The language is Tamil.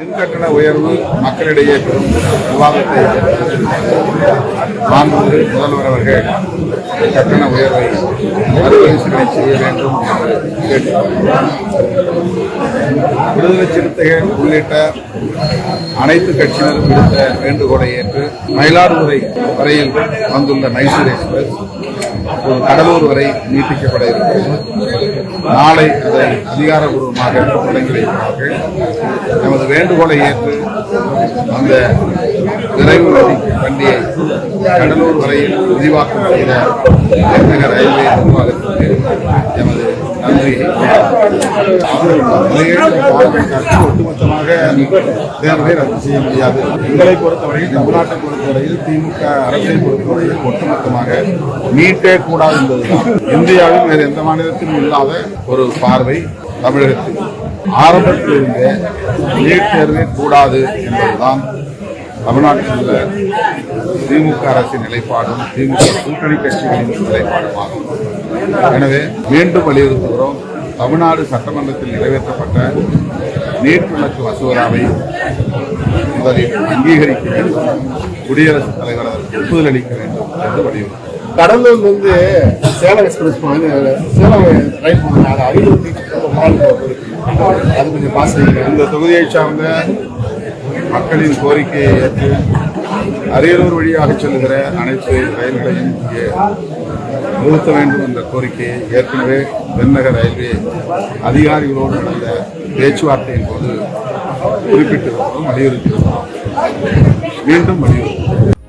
மின்கட்டண உயர்வு மக்களிடையே பெரும் விவாதத்தை மாண்பு முதல்வர் அவர்கள் கட்டண உயர்வை மறுபரிசீலனை செய்ய வேண்டும் என்று கேட்டுக்கொண்டார் விடுதலை சிறுத்தைகள் உள்ளிட்ட அனைத்து கட்சியினரும் விடுத்த வேண்டுகோளை ஏற்று மயிலாடுதுறை வரையில் வந்துள்ள மைசூர் எக்ஸ்பிரஸ் ஒரு கடலூர் வரை நீட்டிக்கப்பட இருக்கிறது. நாளை அதை அதிகாரபூர்வமாக தொடங்கி வைக்கிறார்கள் நமது வேண்டுகோளை ஏற்று அந்த விரைவு வண்டியை கடலூர் வரையில் விரிவாக்கம் செய்த தென்னக ரயில்வே நிர்வாகத்திற்கு எமது நன்றியை ஒட்டுமொத்தமாக தேர்வை ரத்து செய்ய முடியாது. எங்களை பொறுத்தவரையில் தமிழ்நாட்டை பொறுத்தவரையில் திமுக அரசை பொறுத்தவரையில் ஒட்டுமொத்தமாக நீட்டே கூடாது என்பதுதான். இந்தியாவில் வேறு எந்த மாநிலத்திலும் இல்லாத ஒரு பார்வை தமிழகத்தில். ஆரம்பத்திலிருந்தே நீட் தேர்வே கூடாது என்பதுதான் தமிழ்நாட்டில் உள்ள திமுக அரசின் நிலைப்பாடும் திமுக கூட்டணி கட்சிகளின் நிலைப்பாடுமாகும். எனவே மீண்டும் வலியுறுத்துகிறோம். தமிழ்நாடு சட்டமன்றத்தில் நிறைவேற்றப்பட்ட நீட் விளக்கு மசோதாவை முதலில் அங்கீகரிக்க வேண்டும் குடியரசுத் தலைவர் அதற்கு ஒப்புதல் அளிக்க வேண்டும் என்று வலியுறுத்துகிறோம். கடலூர்ல இருந்து சேலம் எக்ஸ்பிரஸ் போனது சேலம் ரயில் போனது அது அது கொஞ்சம் பாஸ் இந்த தொகுதியை சார்ந்த மக்களின் கோரிக்கையை ஏற்று அரியலூர் வழியாக செல்லுகிற அனைத்து ரயில்களையும் இங்கே நிறுத்த வேண்டும் என்ற கோரிக்கையை ஏற்கனவே தென்னக ரயில்வே அதிகாரிகளோடு நடந்த பேச்சுவார்த்தையின் போது குறிப்பிட்டிருக்கிறோம் வலியுறுத்தியிருக்கிறோம். மீண்டும் வலியுறுத்துகிறோம்.